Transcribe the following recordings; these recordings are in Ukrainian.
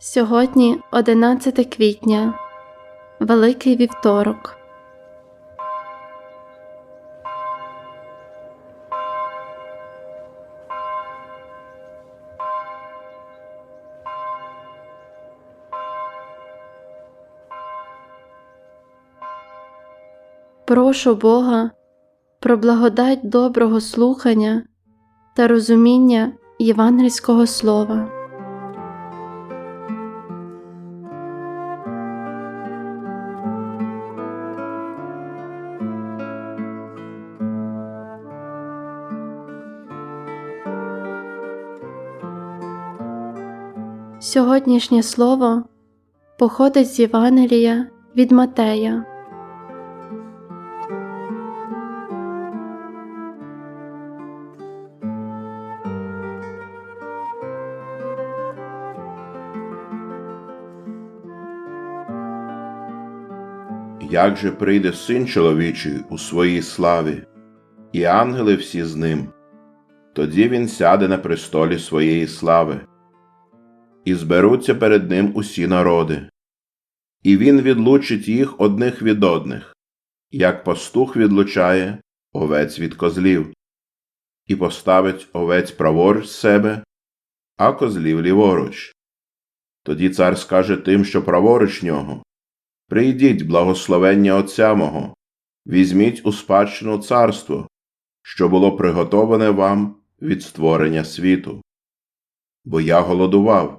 Сьогодні 11 квітня, Великий вівторок. Прошу Бога про благодать доброго слухання та розуміння євангельського слова. Сьогоднішнє слово походить з Євангелія від Матея. Як же прийде син чоловічий у своїй славі, і ангели всі з ним, тоді він сяде на престолі своєї слави, і зберуться перед ним усі народи, і він відлучить їх одних від одних, як пастух відлучає овець від козлів, і поставить овець праворуч себе, а козлів ліворуч. Тоді цар скаже тим, що праворуч нього. Прийдіть, благословення Отця мого, візьміть у спадщину царство, що було приготоване вам від створення світу. Бо я голодував,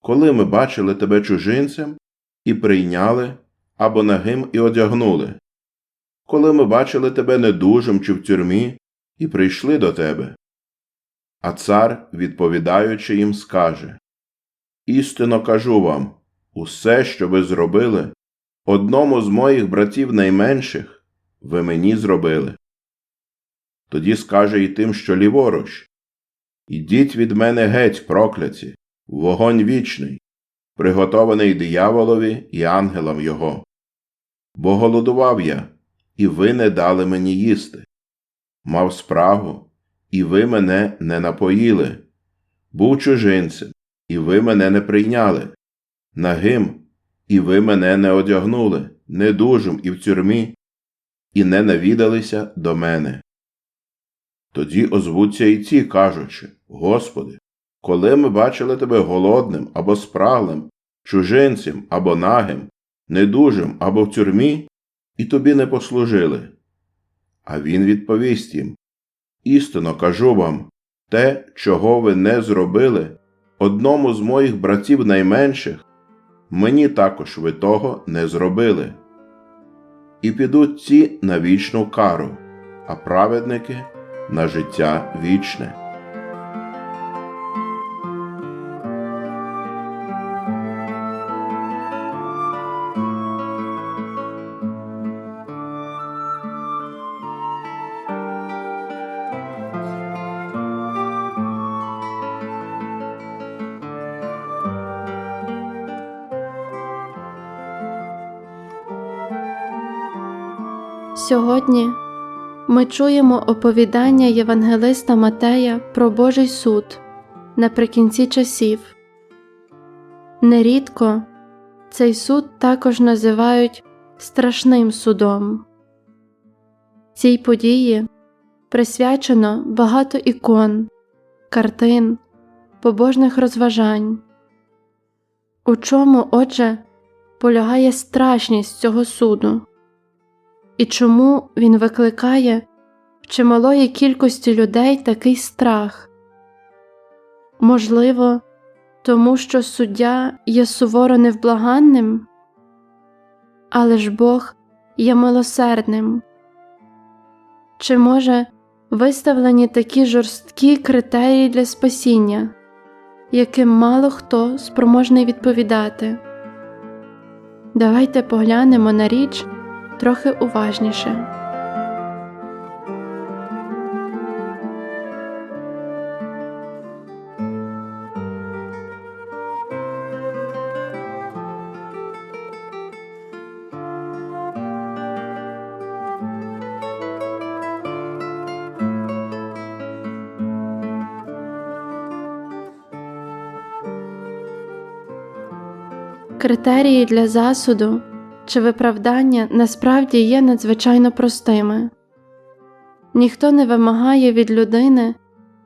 коли ми бачили тебе чужинцем і прийняли або нагим і одягнули, коли ми бачили тебе недужим чи в тюрмі і прийшли до тебе. А цар, відповідаючи їм, скаже Істинно кажу вам усе, що ви зробили, одному з моїх братів найменших ви мені зробили. Тоді скаже й тим, що ліворуч Ідіть від мене геть, прокляті, вогонь вічний, приготований дияволові і ангелам його. Бо голодував я, і ви не дали мені їсти. Мав спрагу, і ви мене не напоїли. Був чужинцем, і ви мене не прийняли. Нагим, і ви мене не одягнули, недужим і в тюрмі, і не навідалися до мене. Тоді озвуться й ці, кажучи Господи, коли ми бачили тебе голодним або спраглим, чужинцем або нагим, недужим або в тюрмі, і тобі не послужили. А він відповість їм Істинно кажу вам те, чого ви не зробили, одному з моїх братів найменших, мені також ви того не зробили. І підуть ці на вічну кару, а праведники на життя вічне. Сьогодні ми чуємо оповідання Євангелиста Матея про Божий суд наприкінці часів. Нерідко цей суд також називають страшним судом. Цій події присвячено багато ікон, картин, побожних розважань. У чому, отже, полягає страшність цього суду? І чому він викликає в чималої кількості людей такий страх? Можливо, тому що суддя є суворо невблаганним, але ж Бог є милосердним. Чи може виставлені такі жорсткі критерії для спасіння, яким мало хто спроможний відповідати? Давайте поглянемо на річ трохи уважніше. Критерії для засуду чи виправдання насправді є надзвичайно простими. Ніхто не вимагає від людини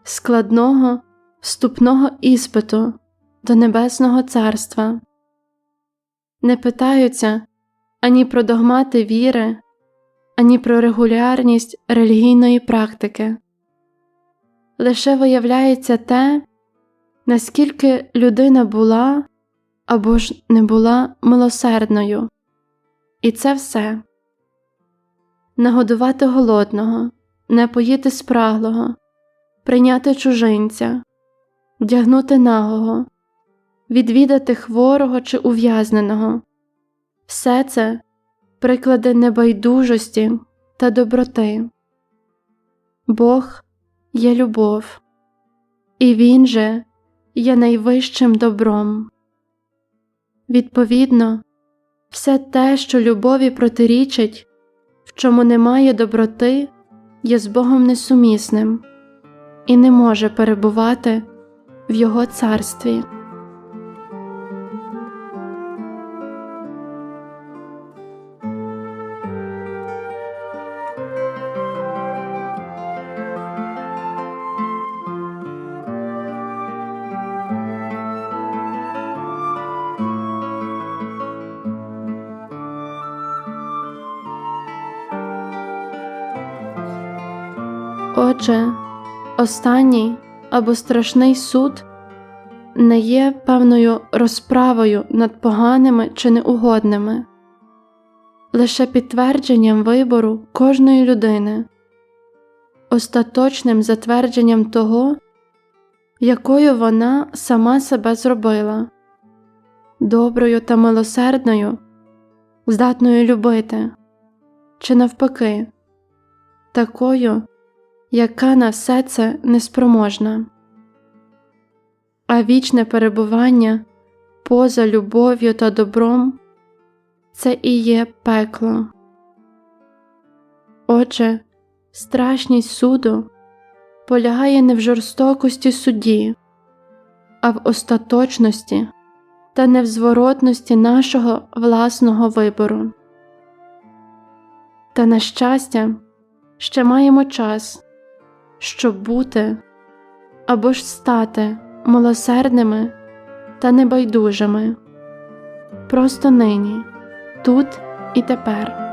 складного вступного іспиту до Небесного Царства, не питаються ані про догмати віри, ані про регулярність релігійної практики. Лише виявляється те, наскільки людина була або ж не була милосердною. І це все нагодувати голодного, не поїти спраглого, прийняти чужинця, вдягнути нагого, відвідати хворого чи ув'язненого. Все це приклади небайдужості та доброти. Бог є любов, і Він же є найвищим добром. Відповідно, все те, що любові протирічить, в чому немає доброти, є з Богом несумісним і не може перебувати в Його царстві. Отже, останній або страшний суд не є певною розправою над поганими чи неугодними, лише підтвердженням вибору кожної людини, остаточним затвердженням того, якою вона сама себе зробила, доброю та милосердною, здатною любити, чи навпаки, такою яка на все це неспроможна, а вічне перебування поза любов'ю та добром це і є пекло. Отже, страшність суду полягає не в жорстокості судді, а в остаточності та невзворотності нашого власного вибору. Та, на щастя, ще маємо час щоб бути або ж стати милосердними та небайдужими просто нині, тут і тепер.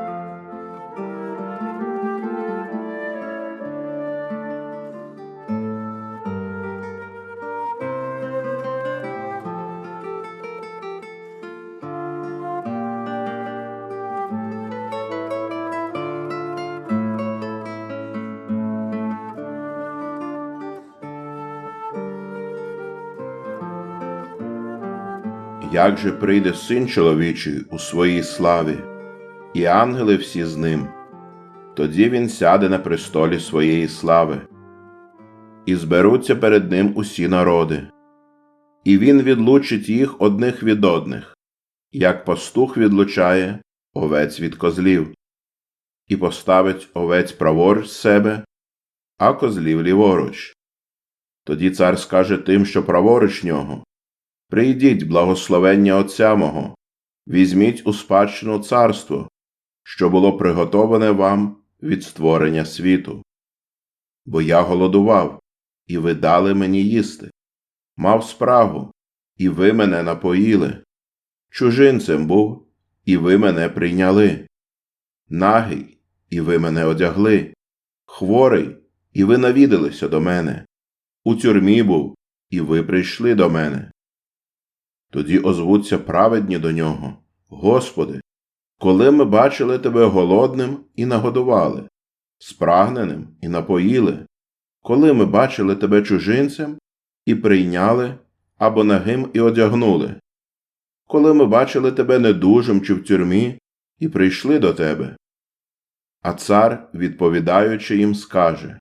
Як же прийде син чоловічий у своїй славі, і ангели всі з ним, тоді він сяде на престолі своєї слави, і зберуться перед ним усі народи, і він відлучить їх одних від одних, як пастух відлучає овець від козлів, і поставить овець праворуч себе, а козлів ліворуч. Тоді цар скаже тим, що праворуч нього. Прийдіть, благословення Отця мого, візьміть у спадщину царство, що було приготоване вам від створення світу. Бо я голодував, і ви дали мені їсти, мав спрагу, і ви мене напоїли, чужинцем був, і ви мене прийняли, нагий, і ви мене одягли, хворий, і ви навідалися до мене, у тюрмі був, і ви прийшли до мене. Тоді озвуться праведні до нього. Господи, коли ми бачили тебе голодним і нагодували, спрагненим і напоїли, коли ми бачили тебе чужинцем і прийняли або нагим і одягнули, коли ми бачили тебе недужим чи в тюрмі, і прийшли до тебе. А цар, відповідаючи їм, скаже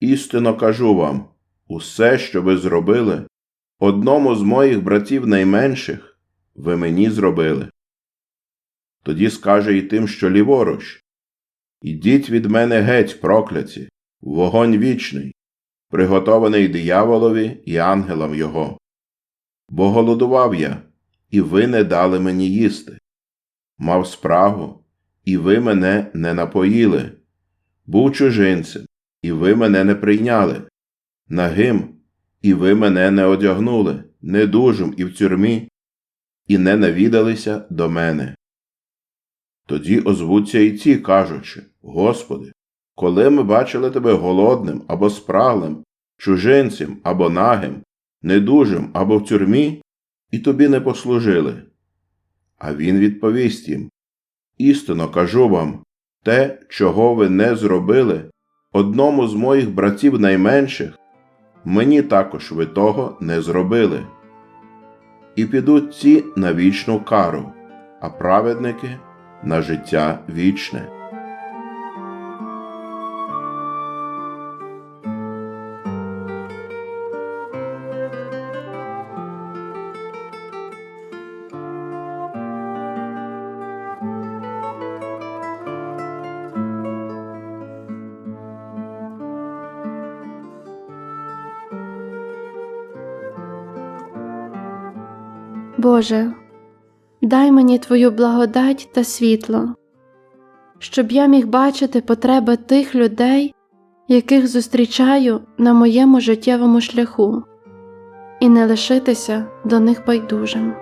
Істинно кажу вам, усе, що ви зробили, одному з моїх братів найменших, ви мені зробили. Тоді скаже й тим, що ліворуч Ідіть від мене геть, прокляті, вогонь вічний, приготований дияволові і ангелам його. Бо голодував я, і ви не дали мені їсти. Мав спрагу, і ви мене не напоїли. Був чужинцем, і ви мене не прийняли. Нагим, і ви мене не одягнули, недужим і в тюрмі, і не навідалися до мене. Тоді озвуться й ті, кажучи Господи, коли ми бачили тебе голодним або спраглим, чужинцем або нагим, недужим або в тюрмі, і тобі не послужили. А він відповість їм Істинно кажу вам, те, чого ви не зробили, одному з моїх братів найменших, мені також ви того не зробили. І підуть ці на вічну кару, а праведники на життя вічне. Боже, дай мені Твою благодать та світло, щоб я міг бачити потреби тих людей, яких зустрічаю на моєму життєвому шляху, і не лишитися до них байдужим.